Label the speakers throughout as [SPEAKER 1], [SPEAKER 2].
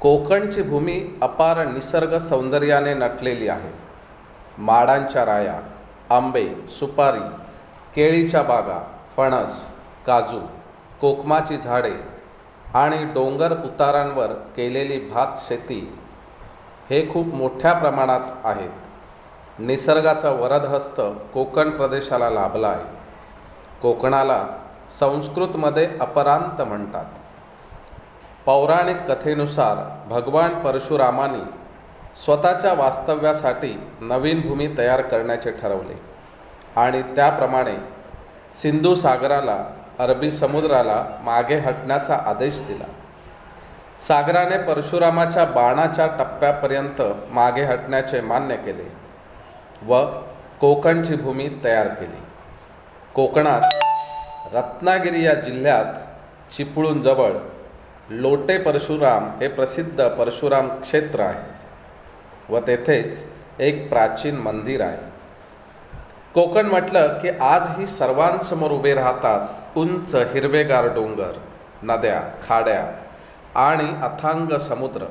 [SPEAKER 1] कोकणची भूमी अपार निसर्ग सौंदर्याने नटलेली आहे. माडांच्या राया आंबे सुपारी केळीच्या बागा फणस काजू कोकमाची झाडे आणि डोंगर उतारांवर केलेली भात शेती हे खूप मोठ्या प्रमाणात आहेत. निसर्गाचा वरदहस्त कोकण प्रदेशाला लाभला आहे. कोकणाला संस्कृतमध्ये अपरांत म्हणतात. पौराणिक कथेनुसार भगवान परशुरामाने स्वतःच्या वास्तव्यासाठी नवीन भूमी तयार करण्याचे ठरवले. आणि त्याप्रमाणे सिंधू सागराला अरबी समुद्राला मागे हटण्याचा आदेश दिला. सागराने परशुरामाच्या बाणाच्या टप्प्यापर्यंत मागे हटण्याचे मान्य केले व कोकणची भूमी तयार केली. कोकणात रत्नागिरी या जिल्ह्यात चिपळूणजवळ लोटे परशुराम हे प्रसिद्ध परशुराम क्षेत्र आहे व तेथेच एक प्राचीन मंदिर आहे. कोकण म्हटलं की आजही सर्वांसमोर उभे राहतात उंच हिरवेगार डोंगर नद्या खाड्या आणि अथांग समुद्र.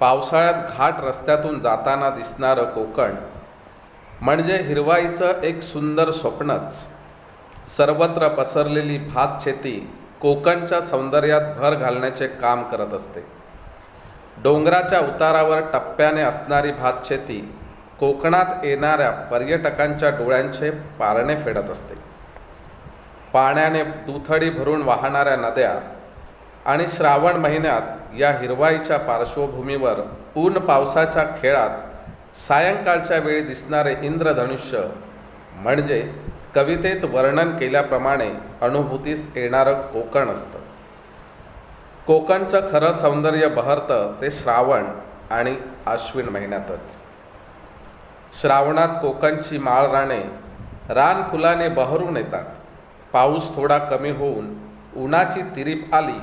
[SPEAKER 1] पावसाळ्यात घाट रस्त्यातून जाताना दिसणारं कोकण म्हणजे हिरवाईचं एक सुंदर स्वप्नच. सर्वत्र पसरलेली भात शेती कोकणच्या सौंदर्यात भर घालण्याचे काम करत असते. डोंगराच्या उतारावर टप्प्याने असणारी भातशेती कोकणात येणाऱ्या पर्यटकांच्या डोळ्यांचे पारणे फेडत असते. पाण्याने दुथडी भरून वाहणाऱ्या नद्या आणि श्रावण महिन्यात या हिरवाईच्या पार्श्वभूमीवर ऊन पावसाच्या खेळात सायंकाळच्या वेळी दिसणारे इंद्रधनुष्य म्हणजे कवितेत वर्णन केल्याप्रमाणे अनुभूतीस येणारं कोकण असतं. कोकणचं खरं सौंदर्य बहरतं ते श्रावण आणि आश्विन महिन्यातच. श्रावणात कोकणची माळ राणे रान फुलाने बहरून येतात. पाऊस थोडा कमी होऊन उन्हाची तिरीप आली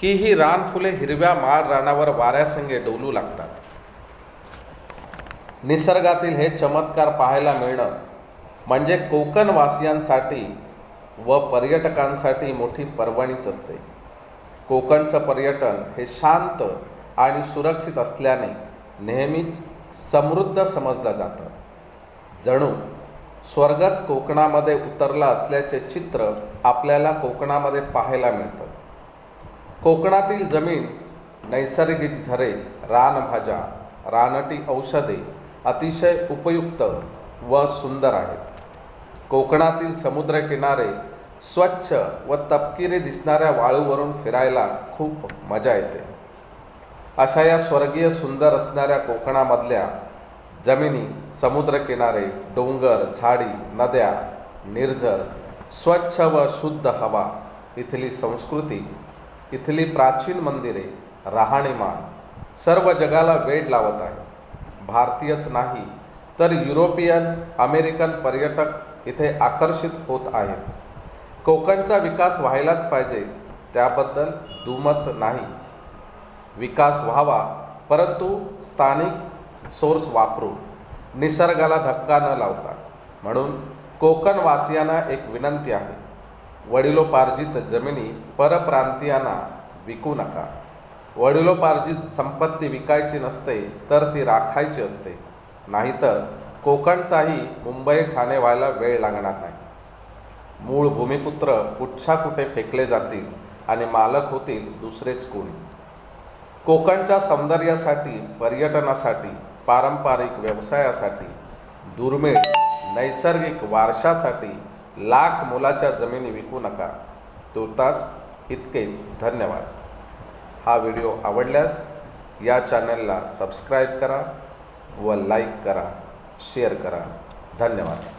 [SPEAKER 1] की ही रानफुले हिरव्या माळ रानावर वाऱ्यासंगे डोलू लागतात. निसर्गातील हे चमत्कार पाहायला मिळणं म्हणजे कोकणवासियांसाठी व पर्यटकांसाठी मोठी पर्वणीच असते. कोकणचं पर्यटन हे शांत आणि सुरक्षित असल्याने नेहमीच समृद्ध समजलं जातं. जणू स्वर्गच कोकणामध्ये उतरला असल्याचे चित्र आपल्याला कोकणामध्ये पाहायला मिळतं. कोकणातील जमीन नैसर्गिक झरे रानभाज्या रानटी औषधे अतिशय उपयुक्त व सुंदर आहेत. कोकणातील समुद्रकिनारे स्वच्छ व तपकिरी दिसणाऱ्या वाळूवरून फिरायला खूप मजा येते. अशा या स्वर्गीय सुंदर असणाऱ्या कोकणामधल्या जमिनी समुद्रकिनारे डोंगर झाडी नद्या निर्झर स्वच्छ व शुद्ध हवा इथली संस्कृती इथली प्राचीन मंदिरे राहणीमान सर्व जगाला वेड लावत आहे भारतीयच नाही तर युरोपियन अमेरिकन पर्यटक इथे आकर्षित होत आहेत. कोकणचा विकास व्हायलाच पाहिजे त्याबद्दल दुमत नाही. विकास व्हावा परंतु स्थानिक सोर्स वापरून निसर्गाला धक्का न लावता. म्हणून कोकणवासियांना एक विनंती आहे वडिलोपार्जित जमिनी परप्रांतीयांना विकू नका. वडिलोपार्जित संपत्ती विकायची नसते तर ती राखायची असते. नाहीतर कोकणचाही मुंबई ठाणे व्हायला वेळ लागणार नाही. मूळ भूमिपुत्र कुठच्या कुठे फेकले जातील आणि मालक होतील दुसरेच कोणी? कोकणच्या सौंदर्यासाठी पर्यटनासाठी पारंपरिक व्यवसायासाठी दुर्मिळ नैसर्गिक वारशासाठी लाख मोलाच्या जमिनी विकू नका. तुर्तास इतकेच धन्यवाद. हा व्हिडिओ आवडल्यास या चॅनलला सबस्क्राईब करा व लाईक करा. शेअर करा. धन्यवाद.